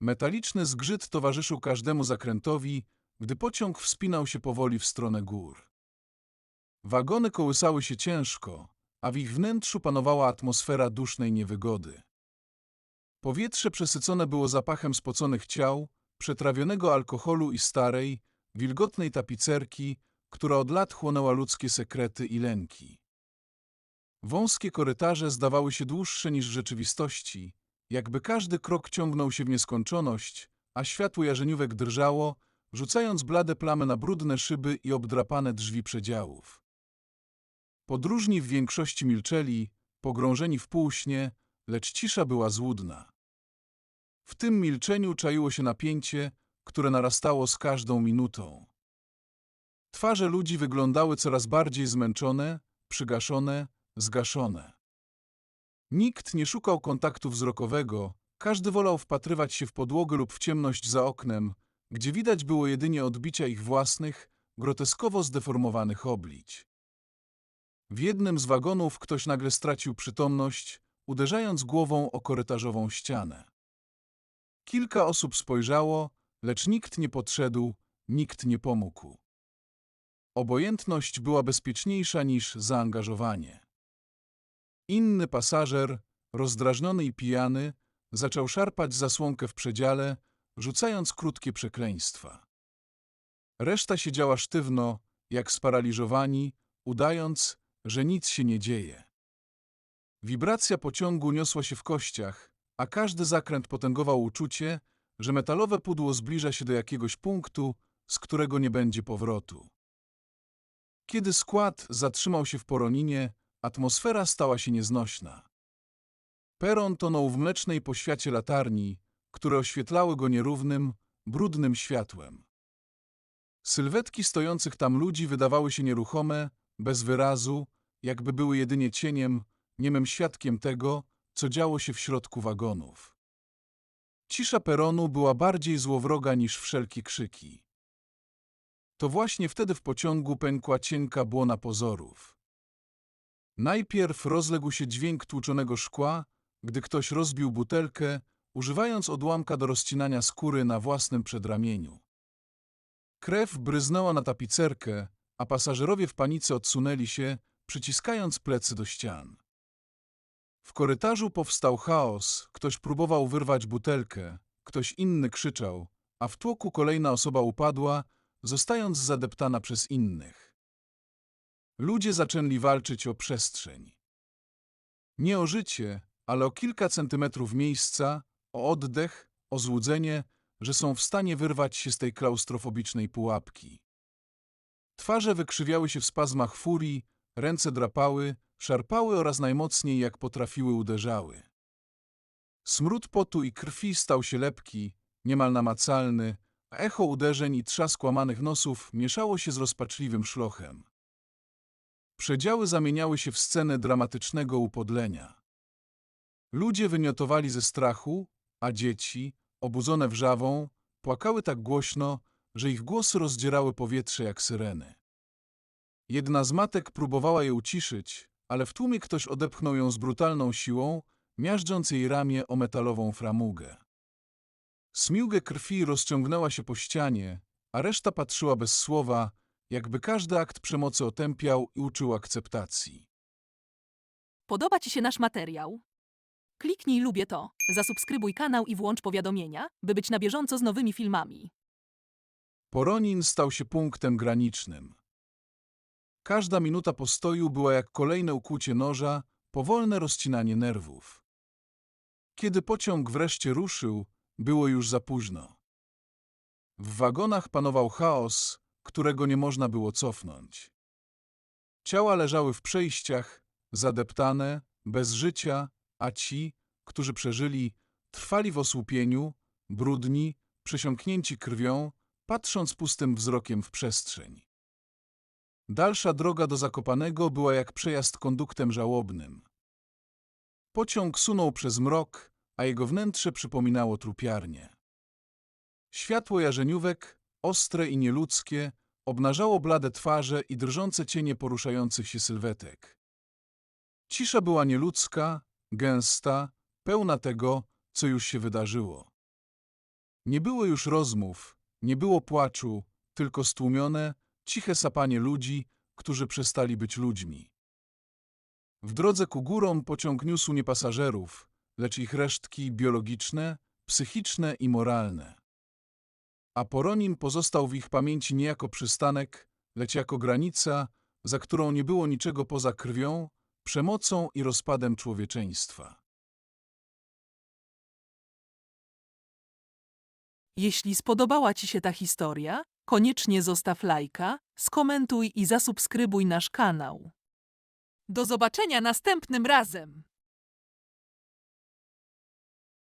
Metaliczny zgrzyt towarzyszył każdemu zakrętowi, gdy pociąg wspinał się powoli w stronę gór. Wagony kołysały się ciężko, a w ich wnętrzu panowała atmosfera dusznej niewygody. Powietrze przesycone było zapachem spoconych ciał, przetrawionego alkoholu i starej, wilgotnej tapicerki, która od lat chłonęła ludzkie sekrety i lęki. Wąskie korytarze zdawały się dłuższe niż rzeczywistości, jakby każdy krok ciągnął się w nieskończoność, a światło jarzeniówek drżało, rzucając blade plamy na brudne szyby i obdrapane drzwi przedziałów. Podróżni w większości milczeli, pogrążeni w półśnie, lecz cisza była złudna. W tym milczeniu czaiło się napięcie, które narastało z każdą minutą. Twarze ludzi wyglądały coraz bardziej zmęczone, przygaszone, zgaszone. Nikt nie szukał kontaktu wzrokowego, każdy wolał wpatrywać się w podłogę lub w ciemność za oknem, gdzie widać było jedynie odbicia ich własnych, groteskowo zdeformowanych oblić. W jednym z wagonów ktoś nagle stracił przytomność, uderzając głową o korytarzową ścianę. Kilka osób spojrzało, lecz nikt nie podszedł, nikt nie pomógł. Obojętność była bezpieczniejsza niż zaangażowanie. Inny pasażer, rozdrażniony i pijany, zaczął szarpać zasłonkę w przedziale, rzucając krótkie przekleństwa. Reszta siedziała sztywno, jak sparaliżowani, udając, że nic się nie dzieje. Wibracja pociągu niosła się w kościach, a każdy zakręt potęgował uczucie, że metalowe pudło zbliża się do jakiegoś punktu, z którego nie będzie powrotu. Kiedy skład zatrzymał się w Poroninie, atmosfera stała się nieznośna. Peron tonął w mlecznej poświacie latarni, które oświetlały go nierównym, brudnym światłem. Sylwetki stojących tam ludzi wydawały się nieruchome, bez wyrazu, jakby były jedynie cieniem, niemym świadkiem tego, co działo się w środku wagonów. Cisza peronu była bardziej złowroga niż wszelkie krzyki. To właśnie wtedy w pociągu pękła cienka błona pozorów. Najpierw rozległ się dźwięk tłuczonego szkła, gdy ktoś rozbił butelkę, używając odłamka do rozcinania skóry na własnym przedramieniu. Krew bryznęła na tapicerkę, a pasażerowie w panice odsunęli się, przyciskając plecy do ścian. W korytarzu powstał chaos, ktoś próbował wyrwać butelkę, ktoś inny krzyczał, a w tłoku kolejna osoba upadła, zostając zadeptana przez innych. Ludzie zaczęli walczyć o przestrzeń. Nie o życie, ale o kilka centymetrów miejsca, o oddech, o złudzenie, że są w stanie wyrwać się z tej klaustrofobicznej pułapki. Twarze wykrzywiały się w spazmach furii, ręce drapały, szarpały oraz najmocniej jak potrafiły uderzały. Smród potu i krwi stał się lepki, niemal namacalny, a echo uderzeń i trzask łamanych nosów mieszało się z rozpaczliwym szlochem. Przedziały zamieniały się w scenę dramatycznego upodlenia. Ludzie wymiotowali ze strachu, a dzieci, obudzone wrzawą, płakały tak głośno, że ich głosy rozdzierały powietrze jak syreny. Jedna z matek próbowała je uciszyć, ale w tłumie ktoś odepchnął ją z brutalną siłą, miażdżąc jej ramię o metalową framugę. Smiłgę krwi rozciągnęła się po ścianie, a reszta patrzyła bez słowa, jakby każdy akt przemocy otępiał i uczył akceptacji. Podoba Ci się nasz materiał? Kliknij lubię to, zasubskrybuj kanał i włącz powiadomienia, by być na bieżąco z nowymi filmami. Poronin stał się punktem granicznym. Każda minuta postoju była jak kolejne ukłucie noża, powolne rozcinanie nerwów. Kiedy pociąg wreszcie ruszył, było już za późno. W wagonach panował chaos, którego nie można było cofnąć. Ciała leżały w przejściach, zadeptane, bez życia, a ci, którzy przeżyli, trwali w osłupieniu, brudni, przesiąknięci krwią, patrząc pustym wzrokiem w przestrzeń. Dalsza droga do Zakopanego była jak przejazd konduktem żałobnym. Pociąg sunął przez mrok, a jego wnętrze przypominało trupiarnię. Światło jarzeniówek, ostre i nieludzkie, obnażało blade twarze i drżące cienie poruszających się sylwetek. Cisza była nieludzka, gęsta, pełna tego, co już się wydarzyło. Nie było już rozmów, nie było płaczu, tylko stłumione, ciche sapanie ludzi, którzy przestali być ludźmi. W drodze ku górom pociąg niósł nie pasażerów, lecz ich resztki biologiczne, psychiczne i moralne. A Poronim pozostał w ich pamięci nie jako przystanek, lecz jako granica, za którą nie było niczego poza krwią, przemocą i rozpadem człowieczeństwa. Jeśli spodobała Ci się ta historia, koniecznie zostaw lajka, skomentuj i zasubskrybuj nasz kanał. Do zobaczenia następnym razem!